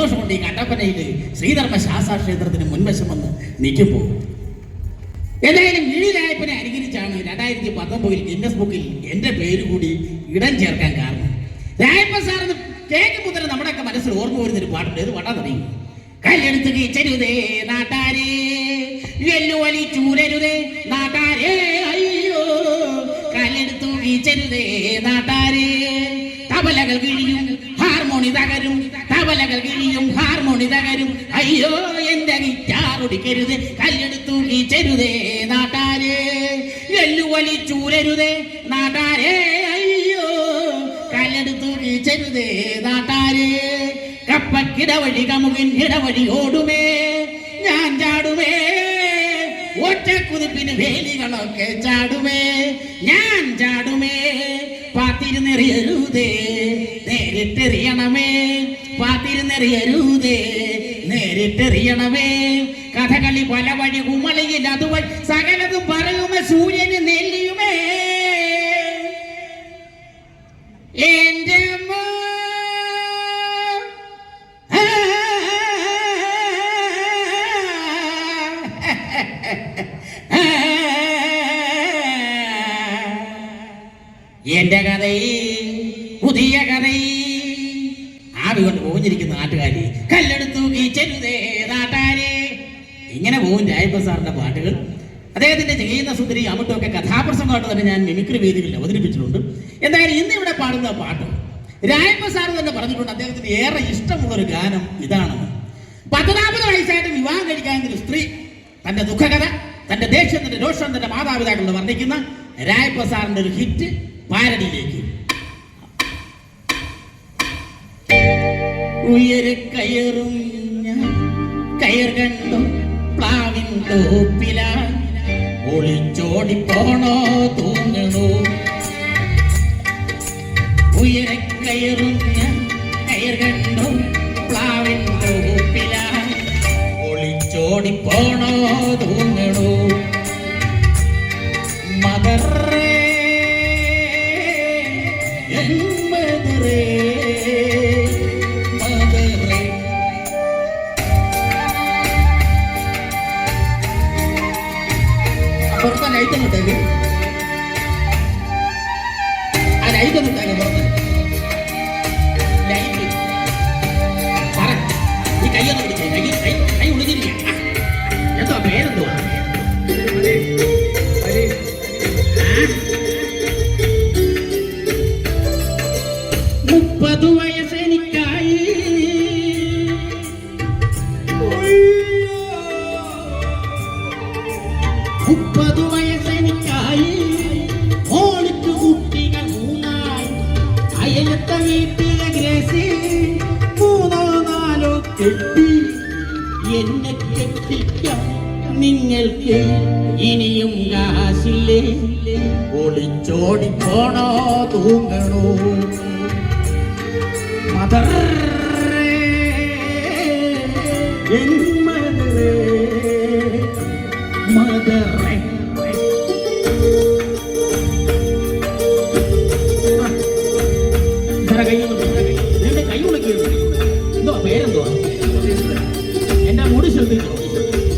സന്തോഷം കൊണ്ട് ഈ കട്ടപ്പനയിൽ ശ്രീധർമ്മ ശാസ്ത്ര ക്ഷേത്രത്തിന് മുൻവശം വന്ന് നിൽക്കുമ്പോൾ എന്തായാലും വിഴിലായപ്പനെ അനുകരിച്ചാണ് രണ്ടായിരത്തി പത്തൊമ്പതിൽ ഗിന്നസ് ബുക്കിൽ എന്റെ പേര് കൂടി ഇടം ചേർക്കാൻ കാരണം. രായപ്പ സാറിന് കേക്ക് മുതൽ നമ്മുടെയൊക്കെ മനസ്സിൽ ഓർമ്മ വരുന്ന ഒരു പാട്ടുണ്ട്. ഏത് പാട്ടാ തുടങ്ങി. കല്ലെടുത്ത് കീച്ചരുതേ നാട്ടാരേ വെല്ലുവലി ചൂരരുതേ നാട്ടാരേ അയ്യോ. കല്ലെടുത്തു കീച്ചരുതേ നാട്ടാരേ. തബലകൾ കിഴിയും ഹാർമോണി തകരും തബലകൾ കിഴിയും ഹാർമോണി തകരും അയ്യോ എന്റെ ഗിറ്റാറുടിക്കരുത് കല്ലെടുത്തു കീച്ചരുതേ നാട്ടാരെ. എല്ലുവലി ചൂരരുതേ നാട്ടാരെ. അയ്യോ കല്ലെടുത്തു കീച്ചരുതേ നാട്ടാരെ. കപ്പക്കിടവഴി കമുകിൻ ഇടവഴി ഓടുമേ ഞാൻ ചാടുമേ. ഒറ്റക്കുതിപ്പിന് വേലികളൊക്കെ ചാടുമേ ഞാൻ ചാടുമേ. പാത്തിരുന്നെറിയരുതേ നേരിട്ടെറിയണമേ. പാത്തിരുന്നെറിയരുതേ നേരിട്ടെറിയണമേ. കഥകളി പല വഴി കുമളിയിൽ അതുവഴി സകലതും പറയുമേ സൂര്യന് നെല്ലിയുമേ. എന്റെ എന്റെ കഥ പുതിയ കഥ ആവി കൊണ്ട് പോഞ്ഞിരിക്കുന്ന നാട്ടുകാരി കല്ലെടുത്തു ഇങ്ങനെ പോകും രായപ്പ സാറിന്റെ പാട്ടുകൾ. അദ്ദേഹത്തിന്റെ ചെയ്യുന്ന സുന്ദരി അമിട്ടൊക്കെ കഥാപ്രസംഗമായിട്ട് തന്നെ ഞാൻ മിമിക്രി വേദികളിൽ അവതരിപ്പിച്ചിട്ടുണ്ട്. എന്തായാലും ഇന്ന് ഇവിടെ പാടുന്ന പാട്ട്. രായപ്പ സാർ തന്നെ പറഞ്ഞിട്ടുണ്ട് അദ്ദേഹത്തിന് ഏറെ ഇഷ്ടമുള്ള ഒരു ഗാനം ഇതാണ്. പതിനാമത് വയസ്സായിട്ട് വിവാഹം കഴിക്കാൻ ഒരു സ്ത്രീ തന്റെ ദുഃഖകഥ തന്റെ ദേഷ്യം തന്റെ രോഷം തന്റെ മാതാപിതാക്കളുടെ വർണിക്കുന്ന രായപ്പ സാറിന്റെ ഒരു ഹിറ്റ് പാരടിയിലേക്ക്. ഉയരെ കയറും കയർ കണ്ടു പ്ലാവിൻ തോപ്പില. ഒളിച്ചോടി പോണോ തൂങ്ങണോ? ഉയരെ കയറും കയർ കണ്ടു പ്ലാവിൻ തോപ്പില. ഒളിച്ചോടി പോണോ തൂങ്ങണോ പുറത്തെ ലൈറ്റ് ഒന്നിട്ടേക്ക് ആ ലൈറ്റ് പുറത്ത് ലൈറ്റ് പറ. ഈ കൈയൊന്ന് പിടിച്ചേ. കൈ കൈ കൈ ഉളിഞ്ഞിരിക്കുക എന്തോ പേരെന്തുവാ മുപ്പത് വയസ്സെനിക്കായി മുപ്പത് വയസ്സെനിക്കായി. ഓളിക്ക് കുട്ടികൾ മൂന്നായി. അയലത്തെ വീട്ടിലെ ഗ്രേസി മൂന്നോ നാലോ കെട്ടി. എന്നെ കെട്ടിക്കാം നിങ്ങൾക്ക് ഇനിയും കാശില്ലേ? ഒളിച്ചോടി പോണോ തൂങ്ങണോ മദർ ഇത്ര കൈ എന്റെ കൈ വിളിക്കുന്നു എന്തോ പേരെന്തോ? എന്റെ മുടി ശ്രദ്ധിച്ചു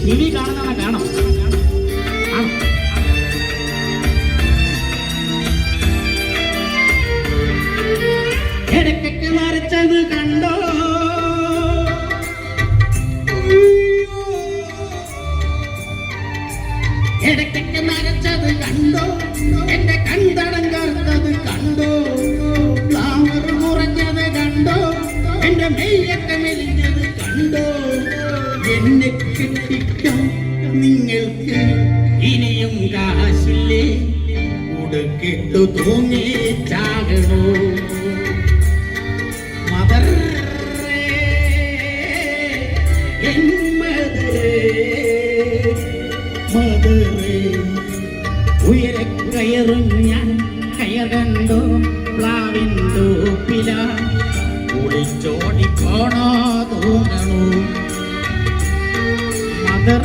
ടി വി കാണുന്ന കാണാം എന്റെ മെയ്യൊക്കെ കണ്ടോ? എന്നെ കെട്ടിക്കാം നിങ്ങൾക്ക് ഇനിയും കാശില്ലേ? ഉടുക്കിട്ടു തൂങ്ങി ചാകണോ? മദർ ഉയരെ കയറും ഞാൻ കയർ കണ്ടു? പ്ലാവിൻ തോപ്പില ഒളിച്ചോടി പോണോ തോന്നണു മദർ മദർ